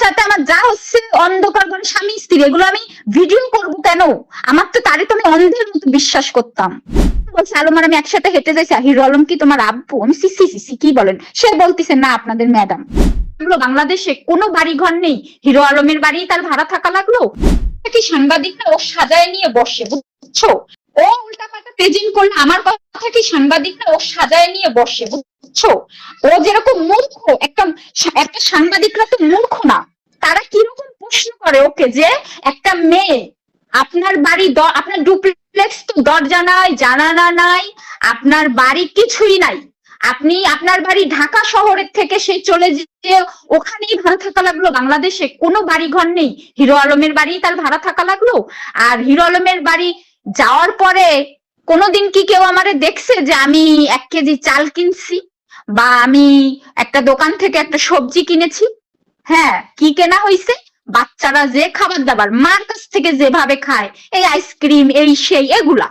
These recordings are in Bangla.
সাথে আমার যা হচ্ছে, অন্ধকার ঘরে স্বামী, স্ত্রী, এগুলো আমি ভিডিও করব কেন? আমার তো তারে তো আমি অন্ধের মতো বিশ্বাস করতাম। বলছে আমি একসাথে হেঁটে যাইছি হিরো আলম কি তোমার আব্বু? আমি সিসি সিসি কি বলেন? সে বলতেছে, না, আপনাদের ম্যাডাম বাংলাদেশে কোনো বাড়ি ঘর নেই। হিরো আলমের বাড়ি, তার ভাড়া থাকা লাগল? কি সাংবাদিকরা ও সাজায় নিয়ে বসে, বুঝছ? ও উল্টা পাল্টা প্রেজেন্ট করলে আমার কথা কি সাংবাদিকরা ও সাজায় নিয়ে বসে, বুঝছ? ও যেরকম মূর্খ, একটা একটা সাংবাদিকরা তো মূর্খ না। তারা কীরকম প্রশ্ন করে ওকে যে, একটা মেয়ে, আপনার বাড়ি আপনার ডুপ্লেক্স তো দরজা নাই জানানা নাই, আপনার বাড়ি কিছুই নাই। আপনি আপনার বাড়ি ঢাকা শহরের থেকে সে চলে যে ওখানেই ভাড়া থাকা লাগল, বাংলাদেশে কোনো বাড়ি ঘর নেই। হিরো আলমের বাড়ি তার ভাড়া থাকা লাগল, আর হিরো আলমের বাড়ি যাওয়ার পরে কোনোদিন কি কেউ আমারে দেখছে যে আমি এক কেজি চাল কিনছি? বা আমি একটা দোকান থেকে একটা সবজি কিনেছি? হ্যাঁ কি কেনা হয়েছে বাচ্চারা যে খাবার দাবার মার কাছ থেকে যেভাবে খায়, এই আইসক্রিম, এই সেই, এগুলা।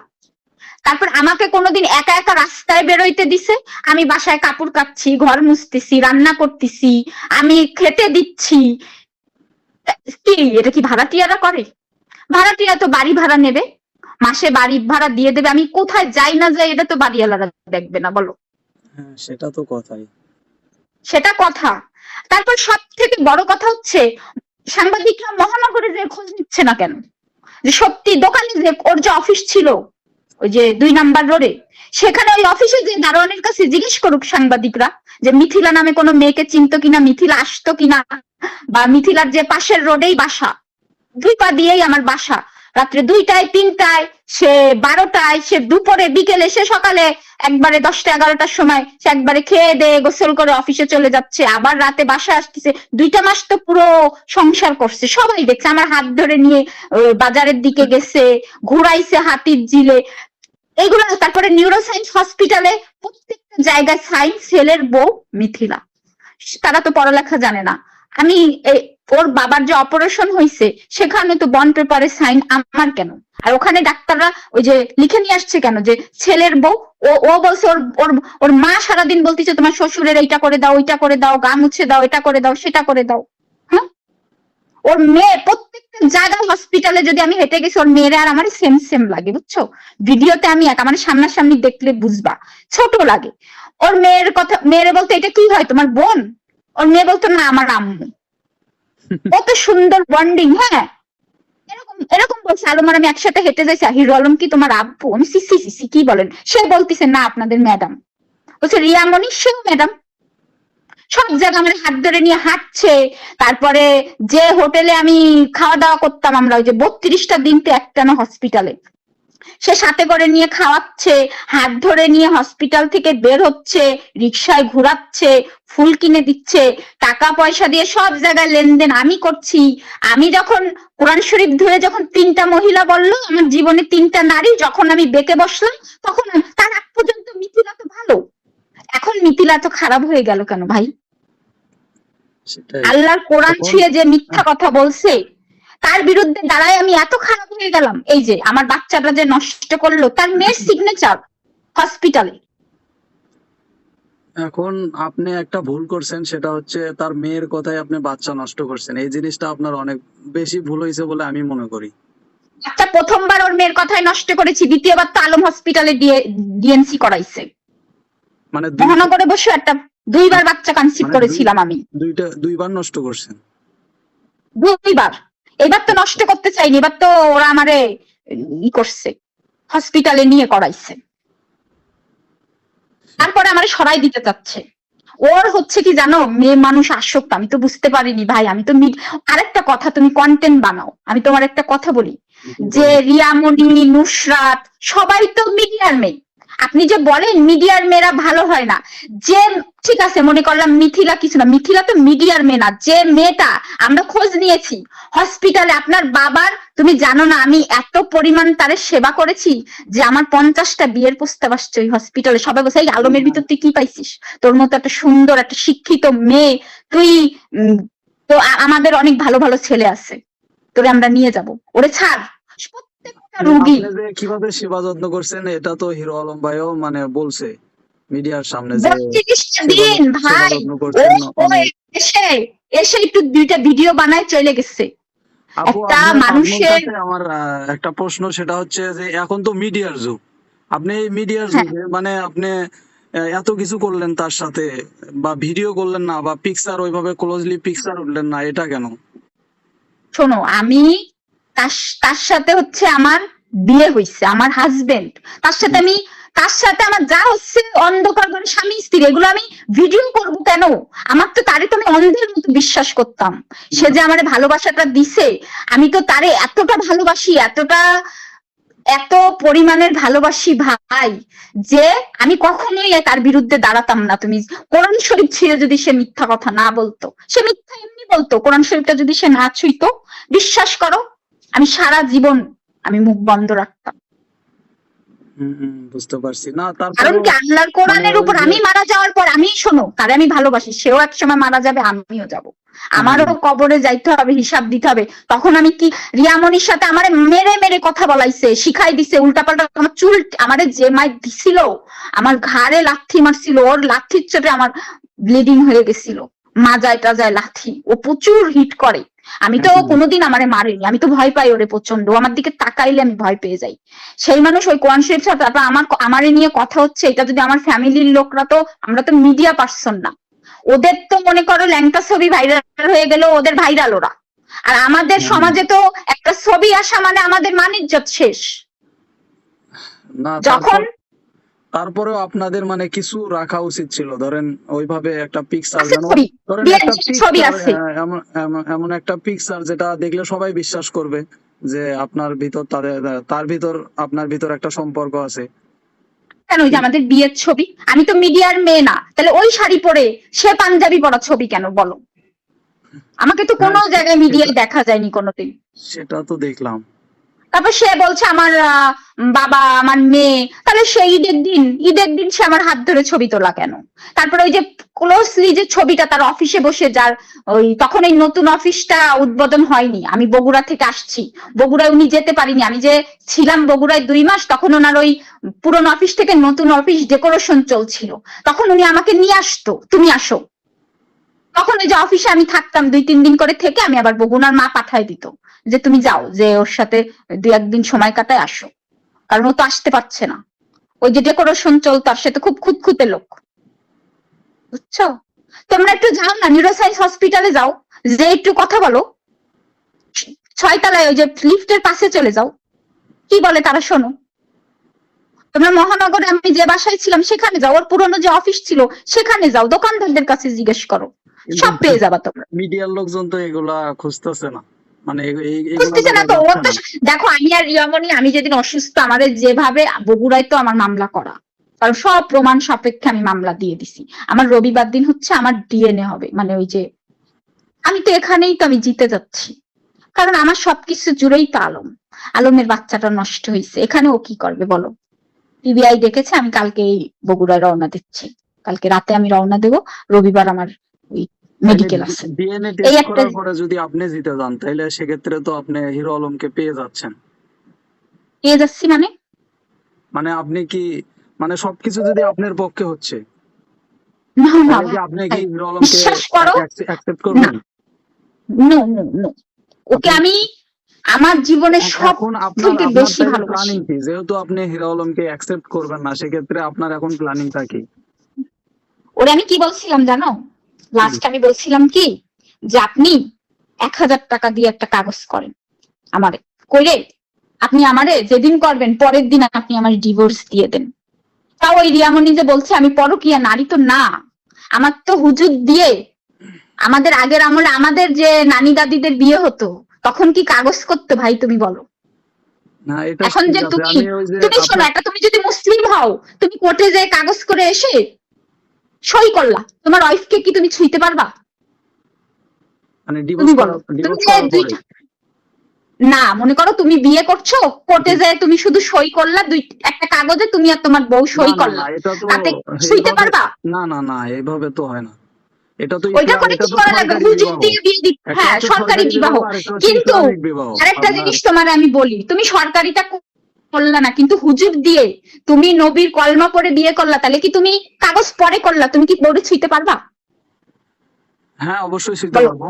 তারপর আমাকে কোনোদিন একা একা রাস্তায় বেরোইতে দিছে। আমি বাসায় কাপড় কাচ্ছি ঘর মুছতেছি, রান্না করতেছি, আমি খেতে দিচ্ছি। কি, এটা কি ভাড়াটিয়ারা করে? ভাড়াটিয়া তো বাড়ি ভাড়া নেবে। মাসে বাড়ি ভাড়া দিয়ে দেবে। আমি কোথায় যাই না যাই এটা তো বাড়িওয়ালারা দেখবে না বলো। হ্যাঁ সেটা তো কথাই। সেটা কথা। তারপর সব থেকে বড় কথা হচ্ছে সাংবাদিকরা মহানগরে যে খোঁজ নিচ্ছে না কেন? যে সত্যি দোকানে যে ওর যে অফিস ছিল ওই যে দুই নাম্বার রোডে সেখানে ওই অফিসে যে দারোয়ানের কাছে জিজ্ঞেস করুক সাংবাদিকরা যে মিথিলা নামে কোনো মেয়েকে চিনতো কিনা মিথিলা আসতো কিনা বা মিথিলার যে পাশের রোডেই বাসা দুই পা দিয়েই আমার বাসা রাত্রে দুইটায়, তিনটায়, সে বারোটায়, সে দুপুরে, বিকেলে, সে সকালে, একবারে দশটা, এগারোটার সময় সে একবারে খেয়ে দেয়ে গোসল করে অফিসে চলে যাচ্ছে। আবার রাতে বাসা আসতেছে। দুইটা মাস তো পুরো সংসার করছে। সবাই দেখছে, আমার হাত ধরে নিয়ে বাজারের দিকে গেছে, ঘুরাইছে হাতির জিলে এগুলো তারপরে নিউরোসায়েন্স হসপিটালে প্রত্যেকটা জায়গায় সায়েন্স সেলের বউ মিথিলা। তারা তো পড়ালেখা জানে না। আমি ওর বাবার যে অপারেশন হয়েছে সেখানে তো বন্ড পেপারে সাইন আমার কেন? আর ওখানে ডাক্তাররা ওই যে লিখে নিয়ে আসছে কেন? যে ছেলের বউ, ও ও বলছে ওর ওর ওর মা সারাদিন বলতেছে তোমার শ্বশুরের এইটা করে দাও, ওইটা করে দাও গা মুছে দাও, এটা করে দাও, সেটা করে দাও। হ্যাঁ ওর মেয়ে প্রত্যেকটা জায়গায় হসপিটালে যদি আমি হেঁটে গেছি, ওর মেয়েরা আর আমার সেম সেম লাগে, বুঝছ? ভিডিওতে আমি এক, আমার সামনাসামনি দেখলে বুঝবা, ছোট লাগে। ওর মেয়ের কথা, মেয়েরে বলতে এটা কি হয়? তোমার বোন? ওর মেয়ে বলতো, না, আমার আম্মু। কত সুন্দর বন্ডিং হ্যাঁ? এরকম এরকম বলছে, আলমার আমি একসাথে হেঁটে যাইছি হিরো আলম কি তোমার আব্বু? আমি সিসি সিসি কি বলেন? সে বলতেছে, না, আপনাদের ম্যাডাম বলছে রিয়ামণি সেও ম্যাডাম সব জায়গায় আমার হাত ধরে নিয়ে হাঁটছে। তারপরে যে হোটেলে আমি খাওয়া দাওয়া করতাম, আমরা ওই যে বত্রিশটা দিন তো একটানা হসপিটালে সে সাথে করে নিয়ে খাওয়াচ্ছে হাত ধরে নিয়ে হসপিটাল থেকে বের হচ্ছে রিক্সায় ঘুরাচ্ছে ফুল কিনে দিচ্ছে টাকা পয়সা দিয়ে সব জায়গায় লেনদেন আমি করছি। আমি যখন কোরআন শরীফ ধরে যখন তিনটা মহিলা বলল আমার জীবনে তিনটা নারী যখন আমি বেঁকে বসলাম তখন তার আগ পর্যন্ত মিথিলা তো ভালো। এখন মিথিলা তো খারাপ হয়ে গেল কেন ভাই? আল্লাহর কোরআন ছুঁয়ে যে মিথ্যা কথা বলছে তার বিরুদ্ধে দাঁড়ায় আমি এত খারাপ হয়ে গেলাম। এই যে আমার বাচ্চাটা যে নষ্ট করল তার মেয়ের সিগনেচার হসপিটালে এখন আপনি একটা ভুল করছেন সেটা হচ্ছে তার মেয়ের কথায় আপনি বাচ্চা নষ্ট করছেন। এই জিনিসটা আপনার অনেক বেশি ভুল হয়েছে বলে আমি মনে করি। একটা প্রথমবার ওর মেয়ের কথায় নষ্ট করেছি দ্বিতীয়বার তো আলম হসপিটালে ডিএনসি করাইছে। মানে মহানগরে বসে একটা দুইবার বাচ্চা কনসিভ মানে করেছিলাম আমি। দুইটা দুইবার নষ্ট করছেন? দুইবার। এবার তো নষ্ট করতে চাইনি এবার তো ওরা আমারে ই করছে হসপিটালে নিয়ে করাইছে। তারপরে আমারে সরাই দিতে চাচ্ছে। ওর হচ্ছে কি জানো মেয়ে মানুষ আসক্ত আমি তো বুঝতে পারিনি ভাই আমি তো আরেকটা কথা তুমি কন্টেন্ট বানাও আমি তোমার একটা কথা বলি। যে রিয়ামণি নুসরাত সবাই তো মিডিয়ার মেয়ে। আপনি যে বলেন মিডিয়ার মেয়েরা ভালো হয় না, যে, ঠিক আছে, মনে করলাম মিথিলা কিছু না, মিথিলা তো মিডিয়ার মেয়ে না, যে মেয়েটা আমরা খোঁজ নিয়েছি হসপিটালে আপনার বাবার, তুমি জানো না আমি এত পরিমাণ তারে সেবা করেছি যে আমার পঞ্চাশটা বিয়ের প্রস্তাব আসছে ওই হসপিটালে সবাই বলছে, এই আলমের ভিতর তুই কি পাইছিস? তোর মতো একটা সুন্দর, একটা শিক্ষিত মেয়ে, তুই তো আমাদের অনেক ভালো ভালো ছেলে আছে, তোরে আমরা নিয়ে যাব। ওরে ছাড় রুগী। কীভাবে সেবা যত্ন করছেন এটা তো হিরো আলম ভাইও মানে বলছে। মিডিয়ার সামনে যে দিন ভাই। এসে এসে একটু দুইটা ভিডিও বানায় চলে গেছে। একটা মানুষের- আমার একটা প্রশ্ন সেটা হচ্ছে যে এখন তো মিডিয়ার যুগ। আপনি মিডিয়ার হ্যাঁ। যুগে মানে আপনি এত কিছু করলেন তার সাথে বা ভিডিও করলেন না বা পিকচার ওইভাবে ক্লোজলি পিকচার উঠলেন না এটা কেন? শোনো আমি তার সাথে হচ্ছে আমার বিয়ে হয়েছে আমার হাজবেন্ড তার সাথে আমি, তার সাথে আমার যা হচ্ছে অন্ধকার ঘরে স্বামী, স্ত্রী, এগুলো আমি ভিডিও করব কেন? আমার তো তারে তো আমি অন্ধের মতো বিশ্বাস করতাম। সে যে আমার ভালোবাসাটা দিছে, আমি তো তারে এতটা ভালোবাসি, এতটা, এত পরিমাণের ভালোবাসি ভাই, যে আমি কখনোই তার বিরুদ্ধে দাঁড়াতাম না। তুমি কোরআন শরীফ ছিঁড়ে যদি সে মিথ্যা কথা না বলতো, সে মিথ্যা এমনি বলতো, কোরআন শরীফটা যদি সে না ছুঁইতো, বিশ্বাস করো আমি সারা জীবন আমি মুখ বন্ধ রাখতাম। বুঝতে পারছি। না কারণ কি আল্লাহর কোরআনের মানে উপর আমি মারা যাওয়ার পর আমি শোনো তারে আমি ভালোবাসি সেও এক সময় মারা যাবে আমিও যাব। আমারও কবরে যাইতে হবে হিসাব দিতে হবে। তখন আমি কি রিয়ামনির সাথে আমারে মেরে মেরে কথা বলাইছে শিখাই দিছে উল্টাপাল্টা আমার চুল আমারে যে মাই দিছিল আমার ঘাড়ে লাথি মারছিল ওর লাথির চোটে আমার ব্লিডিং হয়ে গেছিল। মাজায় টাজায় লাথি। ও প্রচুর হিট করে। আমি তো কোনোদিন আমারে মারেনি আমি তো ভয় পাই ওরে প্রচণ্ড। আমার দিকে তাকাইলে আমি ভয় পেয়ে যাই। সেই মানুষ ওই কোরআন শরীফ ছাড়া তারপর আমার আমারে নিয়ে কথা হচ্ছে এটা যদি আমার ফ্যামিলির লোকরা তো আমরা তো মিডিয়া পার্সন না। ওদের তো মনে করো ল্যাংটা ছবি ভাইরাল হয়ে গেল ওদের ভাইরাল ওরা। আর আমাদের সমাজে তো একটা ছবি আসা মানে আমাদের মানিজ্জত শেষ। যখন তারপরেও আপনাদের মানে কিছু রাখা উচিত ছিল। ধরেন ওইভাবে একটা পিকচার যেন ধরেন একটা পিকচার এমন একটা পিকচার যেটা দেখলে সবাই বিশ্বাস করবে যে আপনার ভিতর তাদের তার ভিতর আপনার ভিতর একটা সম্পর্ক আছে। কেন ওই যে আমাদের বিয়ের ছবি? আমি তো মিডিয়ার মেয়ে না। তাহলে ওই শাড়ি পরে সে পাঞ্জাবি পরা ছবি কেন বলো? আমাকে তো কোনো হ্যাঁ, জায়গায় মিডিয়ায় দেখা যায়নি কোনোদিন। সেটা তো দেখলাম। তারপর সে বলছে, আমার বাবা, আমার মেয়ে। তাহলে সে ঈদের দিন ঈদের দিন সে আমার হাত ধরে ছবি তোলা কেন? তারপর ওই যে ক্লোজলি যে ছবিটা তার অফিসে বসে, যার ওই তখন এই নতুন অফিসটা উদ্বোধন হয়নি, আমি বগুড়া থেকে আসছি। বগুড়ায় উনি যেতে পারিনি। আমি যে ছিলাম বগুড়ায় দুই মাস, তখন ওনার ওই পুরনো অফিস থেকে নতুন অফিস ডেকোরেশন চলছিল। তখন উনি আমাকে নিয়ে আসতো, তুমি আসো। তখন ওই যে অফিসে আমি থাকতাম, দুই, তিন দিন করে থেকে আমি আবার বগুনার মা পাঠায় দিত। যে তুমি যাও যে ওর সাথে দুই একদিন সময় কাটায় আসো। কারণ ও তো আসতে পারছে না। ওই যে ডেকোরেশন চলতো আর সে তো খুব খুঁতখুঁতে লোক। বুঝছ? তোমরা একটু যাও না নিউরোসাইন্স হসপিটালে যাও। যে একটু কথা বলো। ছয়তলায় ওই যে লিফটের পাশে চলে যাও। কি বলে তারা শোনো। তোমরা মহানগরে আমি যে বাসায় ছিলাম সেখানে যাও। ওর পুরনো যে অফিস ছিল সেখানে যাও। দোকানদারদের কাছে জিজ্ঞেস করো। সব পেয়ে যাবা তোমরা। মিডিয়ার লোকজন তো এগুলা খুঁজতেছে না। মানে এ- এ- এগুলা বুঝতেছে না তো ওর তো দেখো আমি আর রিয়ামণি আমি যেদিন অসুস্থ আমাদের যেভাবে বগুড়ায় তো আমার মামলা করা। কারণ সব প্রমাণ সাপেক্ষে আমি মামলা দিয়ে দিছি। আমার রবিবার দিন হচ্ছে আমার ডিএনএ হবে মানে ওই যে আমি তো এখানেই তো আমি জিতে যাচ্ছি। কারণ আমার সবকিছু জুড়েই তো আলম। আলমের বাচ্চাটা নষ্ট হয়েছে এখানে ও কি করবে বলো? পিবিআই ডেকেছে আমি কালকে এই বগুড়ায় রওনা দিচ্ছি। কালকে রাতে আমি রওনা দেবো রবিবার আমার ওই মেডিকেল আছে ডিএনএ এই টেস্ট করার পরে যদি আপনি জিতে যান তাহলে সেক্ষেত্রে তো আপনি হিরো আলমকে পেয়ে যাচ্ছেন। পেয়ে যাচ্ছি মানে? মানে আপনি কি মানে সবকিছু যদি আপনার পক্ষে হচ্ছে আপনি কি হিরো আলমকে। অ্যাকসেপ্ট করবেন? নো নো নো ওকে আমি আমার জীবনে সব থেকে বেশি ভালোবাসি। যেহেতু আপনি হিরো আলমকে অ্যাকসেপ্ট করবেন না সেক্ষেত্রে আপনার এখন প্ল্যানিংটা কি? ওরে আমি কি বলছিলাম জানো? লাস্ট আমি বলছিলাম কি? যে আপনি এক হাজার টাকা দিয়ে একটা কাগজ করেন আমারে। কইরে আপনি আমারে যেদিন করবেন পরের দিন আপনি আমার ডিভোর্স দিয়ে দেন। তাও ওই রিয়ামণি যে বলছে আমি পরকিয়া নারী তো না। আমার তো হুজুর দিয়ে আমাদের আগের আমলে আমাদের যে নানি দাদিদের বিয়ে হতো তখন কি কাগজ করতে ভাই তুমি বলো? এখন যে আছে, তুমি যে তুমি শোনো একটা তুমি যদি মুসলিম হও তুমি কোর্টে যে কাগজ করে এসে সই করলা। তোমার ওয়াইফকে কি তুমি ছুঁইতে পারবা? মানে তুমি বলো। না মনে করো তুমি বিয়ে করছ কোর্টে যে তুমি শুধু সই করলা দুই একটা কাগজে তুমি আর তোমার বউ সই করলা। তাতে ছুঁইতে পারবা? না না না এইভাবে তো হয় না। এটা তো ওইটা করে কি তো করা লাগবে? সরকারি হুজুর বিবাহ। দিয়ে বিয়ে দিতে হ্যাঁ সরকারি বিবাহ। কিন্তু আরেকটা জিনিস তোমার আমি বলি। তুমি সরকারিটা করলা না। কিন্তু হুজুর দিয়ে তুমি নবীর কলমা পরে বিয়ে করলা তাহলে কি তুমি কাগজ পরে করলা? তুমি কি বোর্ডে ছুঁইতে পারবা? হ্যাঁ অবশ্যই বলো। পারব।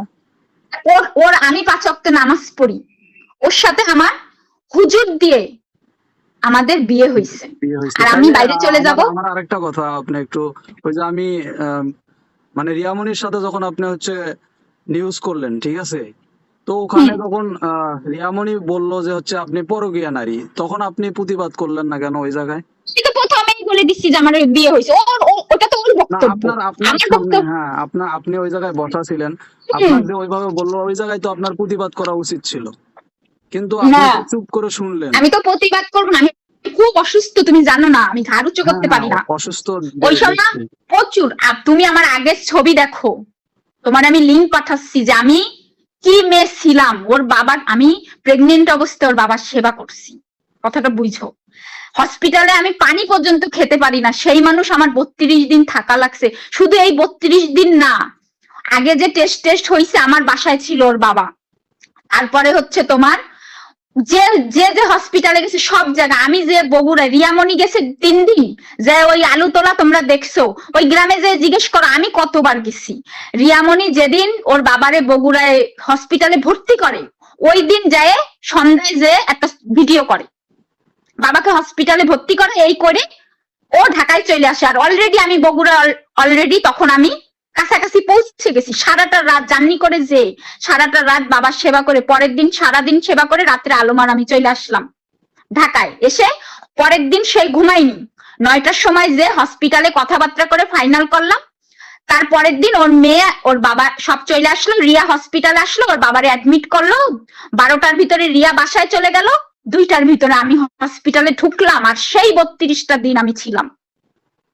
ওর ওর আমি পাঁচ ওয়াক্ত নামাজ পড়ি। ওর সাথে আমার হুজুর দিয়ে আমাদের বিয়ে হয়েছে আর আমি বাইরে চলে যাব? আমার আরেকটা কথা আপনি একটু ওই যে আম, মানে রিয়ামনির সাথে যখন আপনি হচ্ছে নিউজ করলেন ঠিক আছে? তো ওখানে। তখন আহ, রিয়ামনি বলল যে হচ্ছে আপনি পরকীয়া নারী। তখন আপনি প্রতিবাদ করলেন না কেন ওই জায়গায়? সেটা প্রথমেই বলে দিচ্ছি যে আমার বিয়ে হয়েছে। ওটা তো ওর বক্তব্য। আপনার হ্যাঁ আপনার আপনি ওই জায়গায় বসা ছিলেন। আপনার যে ওইভাবে বলল ওই জায়গায় তো আপনার প্রতিবাদ করা উচিত ছিল। কিন্তু আপনি চুপ করে শুনলেন। আমি তো প্রতিবাদ করব না। আমি খুব অসুস্থ তুমি জানো না। আমি ঘাড় করতে পারি না। অসুস্থ ওই সময় প্রচুর। আর তুমি আমার আগের ছবি দেখো। তোমার আমি লিঙ্ক পাঠাচ্ছি যে আমি কি মেয়ে ছিলাম? ওর বাবার, আমি প্রেগনেন্ট অবস্থায় ওর বাবার সেবা করছি। কথাটা বুঝো। হসপিটালে আমি পানি পর্যন্ত খেতে পারি না। সেই মানুষ আমার বত্রিশ দিন থাকা লাগছে। শুধু এই বত্রিশ দিন না, আগে যে টেস্ট টেস্ট হয়েছে আমার বাসায় ছিল ওর বাবা। তারপরে হচ্ছে তোমার যে যে যে হসপিটালে গেছে, সব জায়গায় আমি যে বগুড়া রিয়ামণি গেছে তিন দিন। যে ওই আলু তোলা তোমরা দেখছ, ওই গ্রামে যে জিজ্ঞেস করো, আমি কতবার গেছি। রিয়ামণি যেদিন ওর বাবারে বগুড়ায় হসপিটালে ভর্তি করে, ওই দিন যায় সন্ধ্যায় যে একটা ভিডিও করে। বাবাকে হসপিটালে ভর্তি করে, এই করে ও ঢাকায় চলে আসে। আর অলরেডি আমি বগুড়া অলরেডি তখন আমি কাছাকাছি পৌঁছে গেছি। সারাটা রাত জার্নি করে যে, সারাটা রাত বাবার সেবা করে, পরের দিন সারাদিন সেবা করে রাত্রে আলোমার আমি চলে আসলাম ঢাকায়। এসে পরের দিন সেই ঘুমাইনি নয়টার সময় যে হসপিটালে কথাবার্তা করে ফাইনাল করলাম। তারপরের দিন ওর মেয়ে, ওর বাবা সব চলে আসলো। রিয়া হসপিটাল আসলো, ওর বাবারে অ্যাডমিট করল। বারোটার ভিতরে রিয়া বাসায় চলে গেল। দুইটার ভিতরে আমি হসপিটালে ঢুকলাম। আর সেই বত্রিশটা দিন আমি ছিলাম।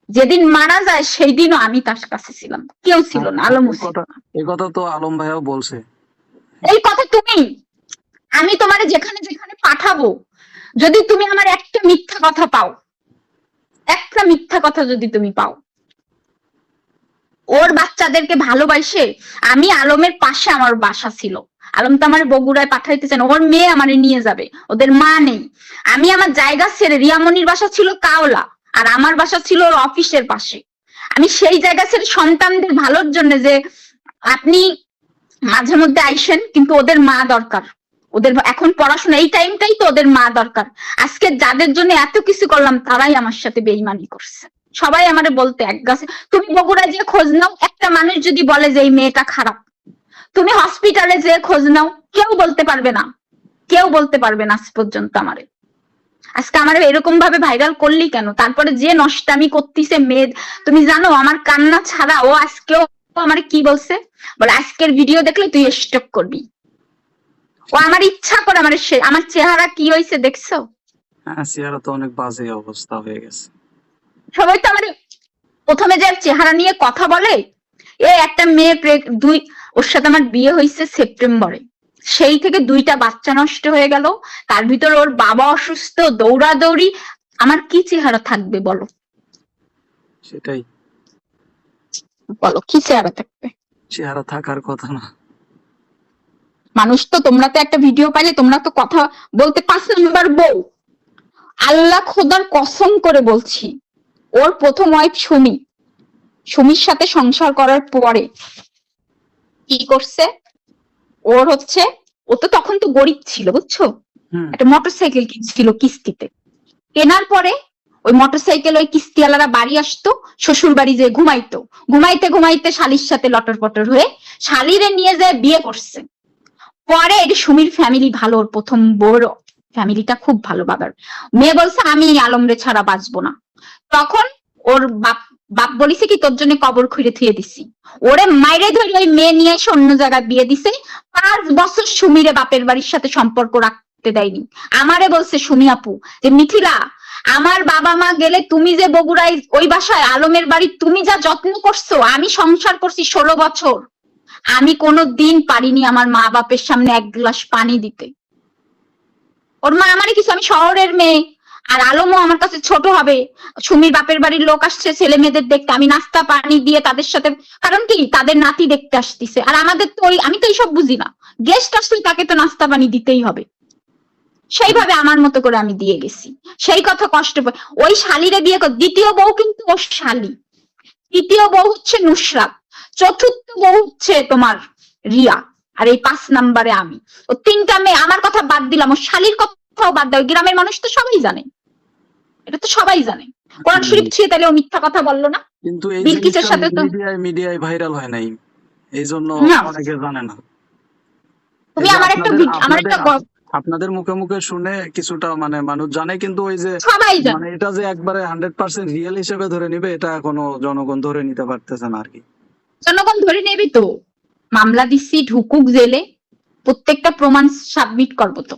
যেদিন মারা যায় সেই দিনও আমি তার কাছে ছিলাম। কেউ ছিল না আলম এই কথা তো আলম ভাইও বলছে। এই কথা তুমি আমি তোমার যেখানে যেখানে পাঠাবো যদি তুমি আমার একটা মিথ্যা কথা পাও একটা মিথ্যা কথা যদি তুমি পাও ওর বাচ্চাদেরকে ভালোবাসে আমি আলমের পাশে আমার বাসা ছিল। আলম তো আমার বগুড়ায় পাঠাইতে চান ওর মেয়ে আমারে নিয়ে যাবে ওদের মা নেই। আমি আমার জায়গা ছেড়ে রিয়ামনির বাসা ছিল কাওলা। আর আমার বাসা ছিল ওর অফিসের পাশে। আমি সেই জায়গা ছেড়ে সন্তানদের ভালোর জন্য যে আপনি মাঝে মধ্যে আইসেন, কিন্তু ওদের মা দরকার। ওদের এখন পড়াশোনা, এই টাইমটাই তো ওদের মা দরকার। আজকে যাদের জন্য এত কিছু করলাম, তারাই আমার সাথে বেইমানি করছে। সবাই আমারে বলতে এক গাছে, তুমি বগুড়া যে খোঁজ নাও, একটা মানুষ যদি বলে যে এই মেয়েটা খারাপ, তুমি হসপিটালে যে খোঁজ নাও, কেউ বলতে পারবে না। কেউ বলতে পারবে না আজ পর্যন্ত আমারে। আজকে আমার এরকম ভাবে ভাইরাল করলি কেন? তারপরে যে নষ্টামি করতিছে মেয়ে তুমি জানো আমার কান্না ছাড়া ও আজকেও আমার কি বলছে? বলে আজকের ভিডিও দেখলে তুই স্টপ করবি। ও আমার ইচ্ছা করে আমার আমার চেহারা কি হয়েছে দেখছ? হ্যাঁ চেহারা তো অনেক বাজে অবস্থা হয়ে গেছে। সবাই তো আমার প্রথমে যে চেহারা নিয়ে কথা বলে এ একটা মেয়ে দুই ওর সাথে আমার বিয়ে হয়েছে সেপ্টেম্বরে। সেই থেকে দুইটা বাচ্চা নষ্ট হয়ে গেল। তার ভিতর ওর বাবা অসুস্থ দৌড়াদৌড়ি। আমার কি চেহারা থাকবে বলো? সেটাই। বলো কি চেহারা থাকবে? চেহারা থাকার কথা না। মানুষ তো তোমরা তো একটা ভিডিও পাইলে তোমরা তো কথা বলতে পাঁচ নাম্বার বউ। আল্লাহ খোদার কসম করে বলছি ওর প্রথম ওয়াইফ সুমি। সুমির সাথে সংসার করার পরে কি করছে? ওর হচ্ছে ও তো তখন তো গরিব ছিল বুঝছ? একটা মোটরসাইকেল কিনছিল কিস্তিতে। কেনার পরে ওই মোটরসাইকেল ওই কিস্তিওয়ালারা বাড়ি আসতো শ্বশুর বাড়ি যে ঘুমাইতো। ঘুমাইতে ঘুমাইতে শালির সাথে লটর পটর হয়ে শালিরে নিয়ে যায় বিয়ে করছে। পরে এটি সুমির ফ্যামিলি ভালো ওর প্রথম বড় ফ্যামিলিটা খুব ভালো বাবার। মেয়ে বলছে আমি আলমরে ছাড়া বাঁচবো না। তখন ওর বাপ বাপ বলিছে কি, তোর জন্য কবর খুঁড়ে থুয়ে দিছি। ওরে মাইরে ধরে ওই মেয়ে নিয়ে এসে অন্য জায়গায় বিয়ে দিছে। পাঁচ বছর সুমিরে বাপের বাড়ির সাথে সম্পর্ক রাখতে দেয়নি। আমারে বলছে, সুমি আপু, যে মিথিলা, আমার বাবা মা গেলে তুমি যে বগুড়ায় ওই বাসায় আলমের বাড়ি, তুমি যা যত্ন করছ, আমি সংসার করছি ষোলো বছর। আমি কোনো দিন পারিনি আমার মা বাপের সামনে এক গ্লাস পানি দিতে। ওর মা আমারই কিছু, আমি শহরের মেয়ে আর আলমও আমার কাছে ছোট হবে। সুমির বাপের বাড়ির লোক আসছে, ছেলে মেয়েদের দেখতে। আমি নাস্তা, পানি দিয়ে তাদের সাথে, কারণ কি? তাদের নাতি দেখতে আসতেছে। আর আমাদের তো ওই, আমি তো এইসব বুঝি না। গেস্ট আসলে তাকে তো নাস্তা, পানি দিতেই হবে। সেইভাবে আমার মতো করে আমি দিয়ে গেছি। সেই কথা কষ্ট ওই শালিরে বিয়ে দ্বিতীয় বউ কিন্তু ও শালি। তৃতীয় বউ হচ্ছে নুসরাত। চতুর্থ বউ হচ্ছে তোমার রিয়া। আর এই পাঁচ নাম্বারে আমি। ও তিনটা মেয়ে, আমার কথা বাদ দিলাম। ও শালির কথাও বাদ দাও। গ্রামের মানুষ তো সবাই জানে। এটা তো সবাই জানে। কোরআন শরীফ ছুঁয়ে তাহলে ও মিথ্যা কথা বলল না। কিন্তু এই বিলকিসের সাথে তো- মিডিয়ায় মিডিয়ায় ভাইরাল হয় নাই। এই জন্য অনেকে জানে না। তুমি আমার একটা আমার একটা আপনাদের- মুখে মুখে শুনে কিছুটা মানে মানুষ জানে কিন্তু ওই যে সবাই জানে। মানে এটা যে একবারে হান্ড্রেড পার্সেন্ট রিয়েল হিসেবে ধরে নিবে এটা এখনও জনগণ ধরে নিতে পারতেছে না আর কি। জনগণ ধরে নেবে তো। মামলা দিচ্ছি ঢুকুক জেলে। প্রত্যেকটা প্রমাণ সাবমিট করব তো।